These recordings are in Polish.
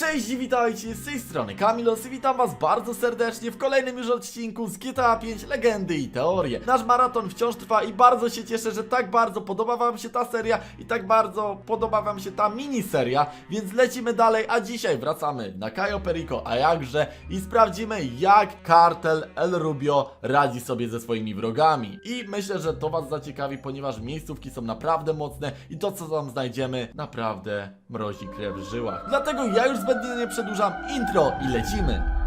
Cześć i witajcie z tej strony Kamilos i witam was bardzo serdecznie w kolejnym już odcinku z GTA 5 Legendy i Teorie. Nasz maraton wciąż trwa i bardzo się cieszę, że tak bardzo podoba wam się ta seria i tak bardzo podoba wam się ta miniseria, więc lecimy dalej, a dzisiaj wracamy na Cayo Perico, a jakże i sprawdzimy jak kartel El Rubio radzi sobie ze swoimi wrogami. I myślę, że to was zaciekawi, ponieważ miejscówki są naprawdę mocne i to co tam znajdziemy naprawdę mrozi krew w żyłach. Dlatego ja już zbędnie nie przedłużam intro i lecimy.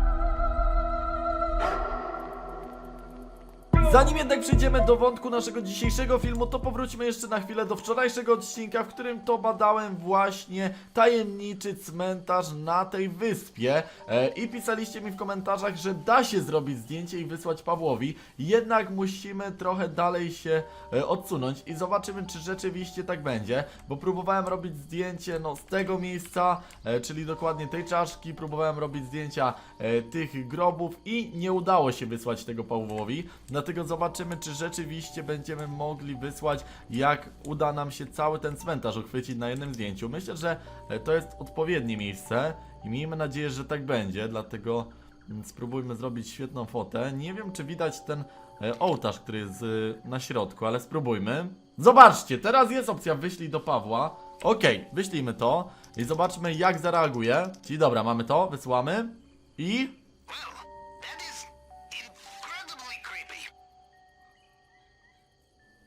Zanim jednak przejdziemy do wątku naszego dzisiejszego filmu, to powróćmy jeszcze na chwilę do wczorajszego odcinka, w którym to badałem właśnie tajemniczy cmentarz na tej wyspie. E, i pisaliście mi w komentarzach, że da się zrobić zdjęcie i wysłać Pawłowi, jednak musimy trochę dalej się e, odsunąć i zobaczymy, czy rzeczywiście tak będzie, bo próbowałem robić zdjęcie no, z tego miejsca, e, czyli dokładnie tej czaszki, próbowałem robić zdjęcia e, tych grobów i nie udało się wysłać tego Pawłowi, dlatego zobaczymy, czy rzeczywiście będziemy mogli wysłać, jak uda nam się cały ten cmentarz uchwycić na jednym zdjęciu. Myślę, że e, to jest odpowiednie miejsce i miejmy nadzieję, że tak będzie, dlatego mm, spróbujmy zrobić świetną fotę. Nie wiem, czy widać ten e, ołtarz, który jest e, na środku, ale spróbujmy. Zobaczcie, teraz jest opcja wyślij do Pawła. Okej, wyślijmy to i zobaczmy jak zareaguje. Czyli dobra, mamy to, wysyłamy i...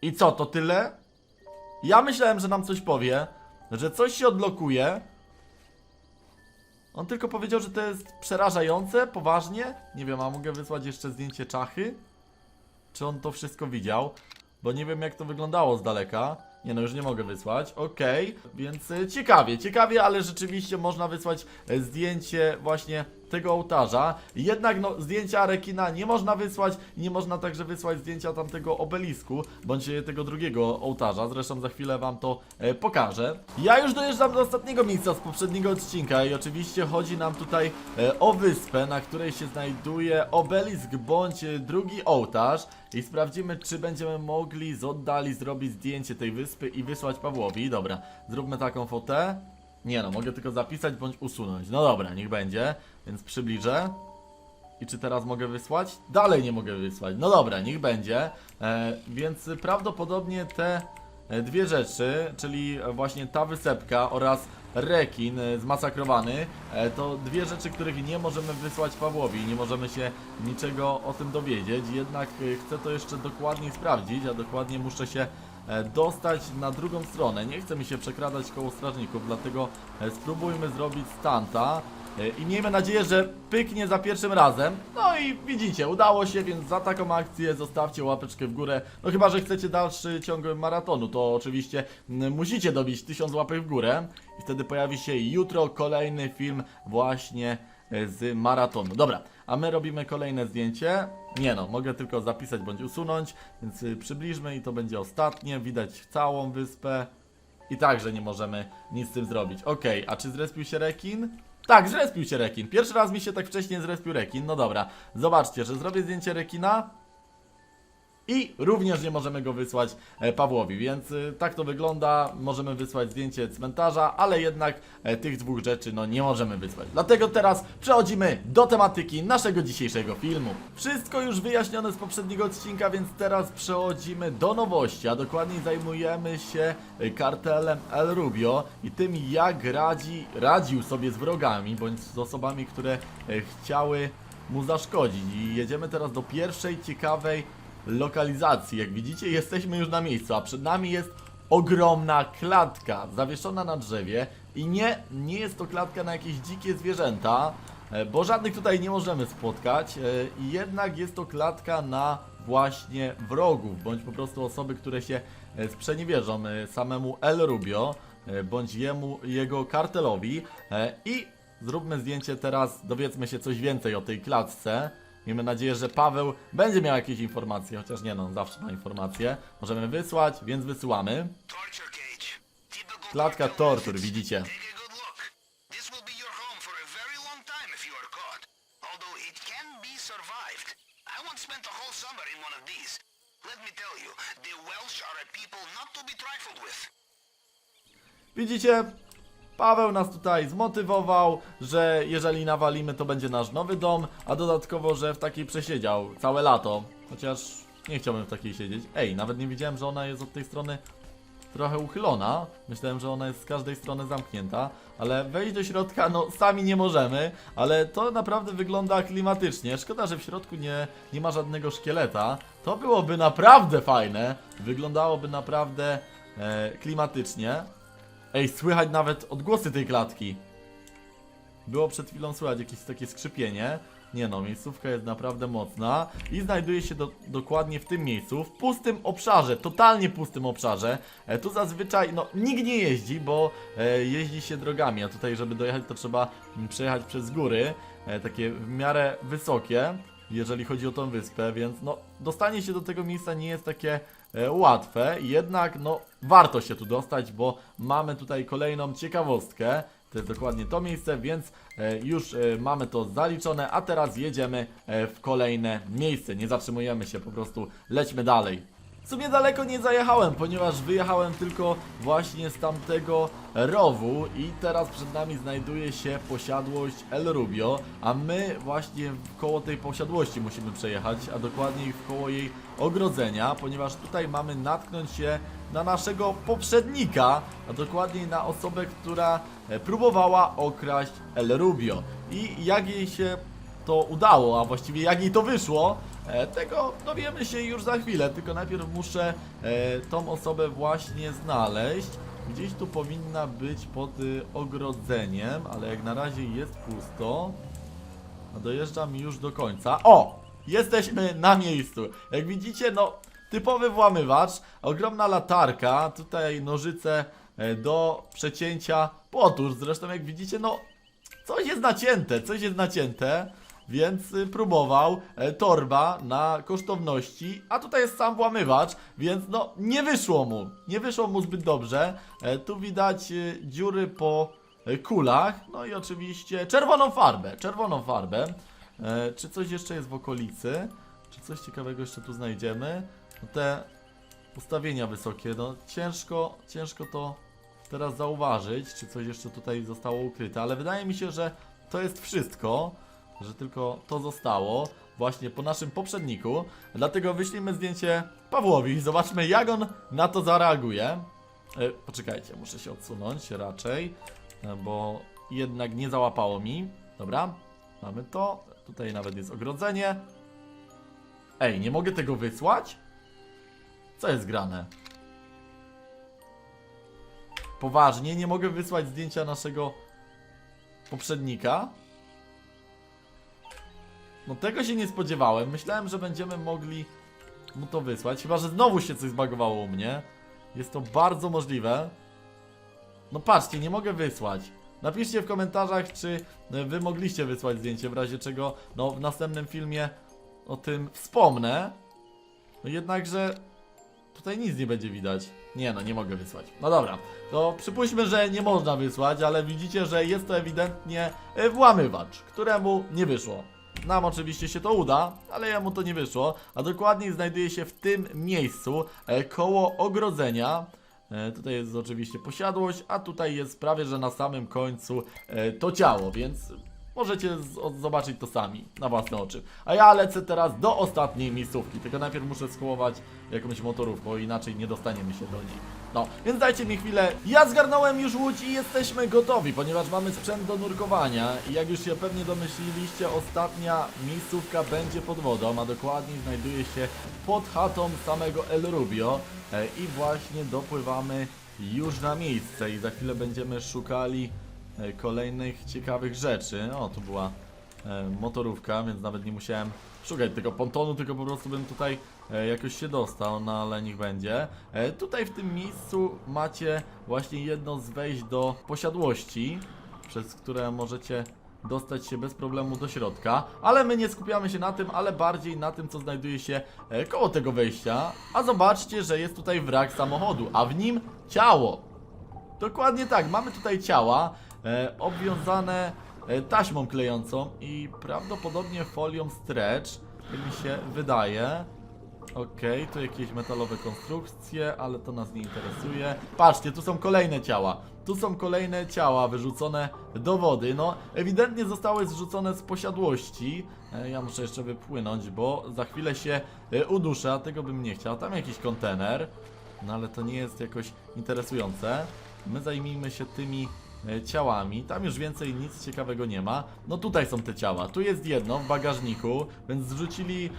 I co, to tyle? Ja myślałem, że nam coś powie, że coś się odblokuje. On tylko powiedział, że to jest przerażające, poważnie. Nie wiem, a mogę wysłać jeszcze zdjęcie czachy? Czy on to wszystko widział? Bo nie wiem, jak to wyglądało z daleka. Nie no, już nie mogę wysłać. Okej, więc e, ciekawie, ciekawie, ale rzeczywiście można wysłać e, zdjęcie właśnie tego ołtarza. Jednak no, zdjęcia rekina nie można wysłać nie można także wysłać zdjęcia tamtego obelisku, bądź e, tego drugiego ołtarza. Zresztą za chwilę wam to e, pokażę. Ja już dojeżdżam do ostatniego miejsca z poprzedniego odcinka i oczywiście chodzi nam tutaj e, o wyspę, na której się znajduje obelisk bądź e, drugi ołtarz i sprawdzimy, czy będziemy mogli z oddali zrobić zdjęcie tej wyspy i wysłać Pawłowi. Dobra, zróbmy taką fotę. Nie no, mogę tylko zapisać bądź usunąć. No dobra, niech będzie, więc przybliżę. I czy teraz mogę wysłać? Dalej nie mogę wysłać. No dobra, niech będzie. E, więc prawdopodobnie te e, dwie rzeczy, czyli właśnie ta wysepka oraz rekin e, zmasakrowany, e, to dwie rzeczy, których nie możemy wysłać Pawłowi. Nie możemy się niczego o tym dowiedzieć. Jednak chcę to jeszcze dokładniej sprawdzić, a dokładnie muszę się dostać na drugą stronę. Nie chcę mi się przekradać koło strażników, dlatego e, spróbujmy zrobić stanta. E, I miejmy nadzieję, że pyknie za pierwszym razem. No i widzicie, udało się, więc za taką akcję zostawcie łapeczkę w górę. No chyba, że chcecie dalszy ciąg maratonu, to oczywiście musicie dobić 1000 łapek w górę. I wtedy pojawi się jutro kolejny film właśnie e, z maratonu. Dobra, a my robimy kolejne zdjęcie. Nie no, mogę tylko zapisać bądź usunąć, więc y, przybliżmy i to będzie ostatnie. Widać całą wyspę. I także nie możemy nic z tym zrobić. Okej, a czy zrespił się rekin? Tak, zrespił się rekin. Pierwszy raz mi się tak wcześnie zrespił rekin. No dobra, zobaczcie, że zrobię zdjęcie rekina. I również nie możemy go wysłać e, Pawłowi, więc y, tak to wygląda. Możemy wysłać zdjęcie cmentarza, ale jednak e, tych dwóch rzeczy no nie możemy wysłać. Dlatego teraz przechodzimy do tematyki naszego dzisiejszego filmu. Wszystko już wyjaśnione z poprzedniego odcinka, więc teraz przechodzimy do nowości, a dokładniej zajmujemy się e, kartelem El Rubio i tym jak radzi, radził sobie z wrogami, bądź z osobami, które e, chciały mu zaszkodzić. I jedziemy teraz do pierwszej ciekawej lokalizacji. Jak widzicie, jesteśmy już na miejscu, a przed nami jest ogromna klatka zawieszona na drzewie i nie, nie jest to klatka na jakieś dzikie zwierzęta, e, bo żadnych tutaj nie możemy spotkać, e, i jednak jest to klatka na właśnie wrogów, bądź po prostu osoby, które się e, sprzeniewierzą samemu El Rubio, bądź jemu, jego kartelowi i zróbmy zdjęcie teraz, dowiedzmy się coś więcej o tej klatce. Miejmy nadzieję, że Paweł będzie miał jakieś informacje, chociaż nie no, zawsze ma informacje. Możemy wysłać, więc wysyłamy. Klatka tortur, widzicie. Widzicie? Paweł nas tutaj zmotywował, że jeżeli nawalimy, to będzie nasz nowy dom, a dodatkowo, że w takiej przesiedział całe lato. Chociaż nie chciałbym w takiej siedzieć. Ej, nawet nie wiedziałem, że ona jest od tej strony trochę uchylona. Myślałem, że ona jest z każdej strony zamknięta, ale wejść do środka, no sami nie możemy, ale to naprawdę wygląda klimatycznie. Szkoda, że w środku nie, nie ma żadnego szkieleta. To byłoby naprawdę fajne. Wyglądałoby naprawdę e, klimatycznie. Ej, słychać nawet odgłosy tej klatki. Było przed chwilą słychać jakieś takie skrzypienie. Nie no, miejscówka jest naprawdę mocna i znajduje się do, dokładnie w tym miejscu, w pustym obszarze, totalnie pustym obszarze. E, tu zazwyczaj, no, nikt nie jeździ, bo e, jeździ się drogami, a tutaj, żeby dojechać, to trzeba przejechać przez góry, e, takie w miarę wysokie, jeżeli chodzi o tą wyspę, więc no, dostanie się do tego miejsca nie jest takie e, łatwe, jednak no, warto się tu dostać, bo mamy tutaj kolejną ciekawostkę. To jest dokładnie to miejsce, więc e, już e, mamy to zaliczone, a teraz jedziemy e, w kolejne miejsce. Nie zatrzymujemy się, po prostu lećmy dalej. W sumie daleko nie zajechałem, ponieważ wyjechałem tylko właśnie z tamtego rowu i teraz przed nami znajduje się posiadłość El Rubio, a my właśnie koło tej posiadłości musimy przejechać, a dokładniej koło jej ogrodzenia, ponieważ tutaj mamy natknąć się na naszego poprzednika, a dokładniej na osobę, która e, próbowała okraść El Rubio. I jak jej się to udało, a właściwie jak jej to wyszło, tego dowiemy się już za chwilę, tylko najpierw muszę e, tą osobę właśnie znaleźć. Gdzieś tu powinna być pod y, ogrodzeniem, ale jak na razie jest pusto. A dojeżdżam już do końca. O! Jesteśmy na miejscu. Jak widzicie, no, typowy włamywacz, ogromna latarka, tutaj nożyce e, do przecięcia płotu. Zresztą jak widzicie, no, coś jest nacięte, coś jest nacięte, więc y, próbował. E, torba na kosztowności, a tutaj jest sam włamywacz, więc no, nie wyszło mu. Nie wyszło mu zbyt dobrze. E, tu widać y, dziury po e, kulach, no i oczywiście czerwoną farbę, czerwoną farbę. Czy coś jeszcze jest w okolicy? Czy coś ciekawego jeszcze tu znajdziemy? No te ustawienia wysokie, no ciężko, ciężko to teraz zauważyć, czy coś jeszcze tutaj zostało ukryte, ale wydaje mi się, że to jest wszystko, że tylko to zostało właśnie po naszym poprzedniku, dlatego wyślijmy zdjęcie Pawłowi zobaczmy jak on na to zareaguje. E, poczekajcie, muszę się odsunąć raczej, e, bo jednak nie załapało mi. Dobra, mamy to, tutaj nawet jest ogrodzenie. Ej, nie mogę tego wysłać? Co jest grane? Poważnie, nie mogę wysłać zdjęcia naszego poprzednika? No tego się nie spodziewałem. Myślałem, że będziemy mogli mu to wysłać. Chyba, że znowu się coś zbagowało u mnie. Jest to bardzo możliwe. No patrzcie, nie mogę wysłać. Napiszcie w komentarzach, czy e, wy mogliście wysłać zdjęcie, w razie czego no, w następnym filmie o tym wspomnę. No jednakże tutaj nic nie będzie widać. Nie no, nie mogę wysłać. No dobra, to przypuśćmy, że nie można wysłać, ale widzicie, że jest to ewidentnie e, włamywacz, któremu nie wyszło. Nam oczywiście się to uda, ale jemu to nie wyszło, a dokładniej znajduje się w tym miejscu, e, koło ogrodzenia. E, tutaj jest oczywiście posiadłość, a tutaj jest prawie, że na samym końcu e, to ciało, więc możecie zobaczyć to sami, na własne oczy. A ja lecę teraz do ostatniej miejscówki, tylko najpierw muszę skołować jakąś motorówkę, bo inaczej nie dostaniemy się do niej. No, więc dajcie mi chwilę. Ja zgarnąłem już łódź i jesteśmy gotowi, ponieważ mamy sprzęt do nurkowania i jak już się pewnie domyśliliście, ostatnia miejscówka będzie pod wodą, a dokładniej znajduje się pod chatą samego El Rubio e, i właśnie dopływamy już na miejsce i za chwilę będziemy szukali kolejnych ciekawych rzeczy. O, tu była e, motorówka, więc nawet nie musiałem szukać tego pontonu, tylko po prostu bym tutaj e, jakoś się dostał, no ale niech będzie. E, tutaj w tym miejscu macie właśnie jedno z wejść do posiadłości, przez które możecie dostać się bez problemu do środka, ale my nie skupiamy się na tym, ale bardziej na tym, co znajduje się e, koło tego wejścia. A zobaczcie, że jest tutaj wrak samochodu, a w nim ciało. Dokładnie tak, mamy tutaj ciała e, obwiązane e, taśmą klejącą i prawdopodobnie folią stretch, jak mi się wydaje. Okej, tu jakieś metalowe konstrukcje, ale to nas nie interesuje. Patrzcie, tu są kolejne ciała. Tu są kolejne ciała wyrzucone do wody. No, ewidentnie zostały zrzucone z posiadłości. E, Ja muszę jeszcze wypłynąć, bo za chwilę się e, uduszę, a tego bym nie chciał. Tam jakiś kontener. No ale to nie jest jakoś interesujące. My zajmijmy się tymi e, ciałami. Tam już więcej nic ciekawego nie ma. No tutaj są te ciała. Tu jest jedno w bagażniku, więc zrzucili e,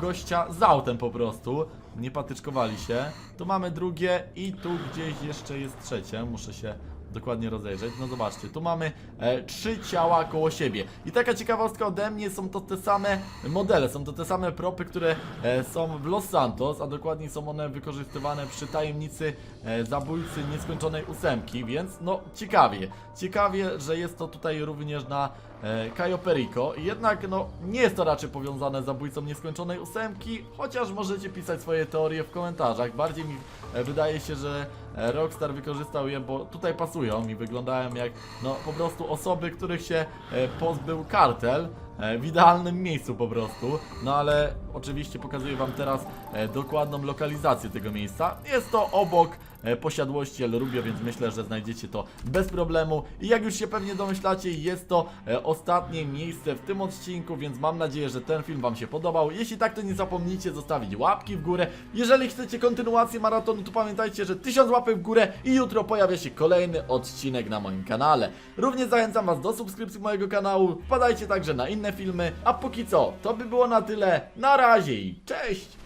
gościa z autem po prostu. Nie patyczkowali się. Tu mamy drugie i tu gdzieś jeszcze jest trzecie. Muszę się dokładnie rozejrzeć. No zobaczcie, tu mamy e, trzy ciała koło siebie. I taka ciekawostka ode mnie, są to te same modele, są to te same propy, które e, są w Los Santos, a dokładniej są one wykorzystywane przy tajemnicy e, zabójcy nieskończonej ósemki, więc no ciekawie. Ciekawie, że jest to tutaj również na e, Cayo Perico. Jednak no nie jest to raczej powiązane z zabójcą nieskończonej ósemki, chociaż możecie pisać swoje teorie w komentarzach. Bardziej mi wydaje się, że e, Rockstar wykorzystał je, bo tutaj pasują i wyglądają jak no po prostu osoby, których się e, pozbył kartel e, w idealnym miejscu po prostu. No ale oczywiście pokazuję wam teraz e, dokładną lokalizację tego miejsca. Jest to obok e, posiadłości El Rubio, więc myślę, że znajdziecie to bez problemu. I jak już się pewnie domyślacie, jest to e, ostatnie miejsce w tym odcinku, więc mam nadzieję, że ten film wam się podobał. Jeśli tak, to nie zapomnijcie zostawić łapki w górę. Jeżeli chcecie kontynuację maratonu, to pamiętajcie, że 1000 łapek w górę i jutro pojawia się kolejny odcinek na moim kanale. Również zachęcam was do subskrypcji mojego kanału, wpadajcie także na inne filmy, a póki co, to by było na tyle. Na razie i cześć!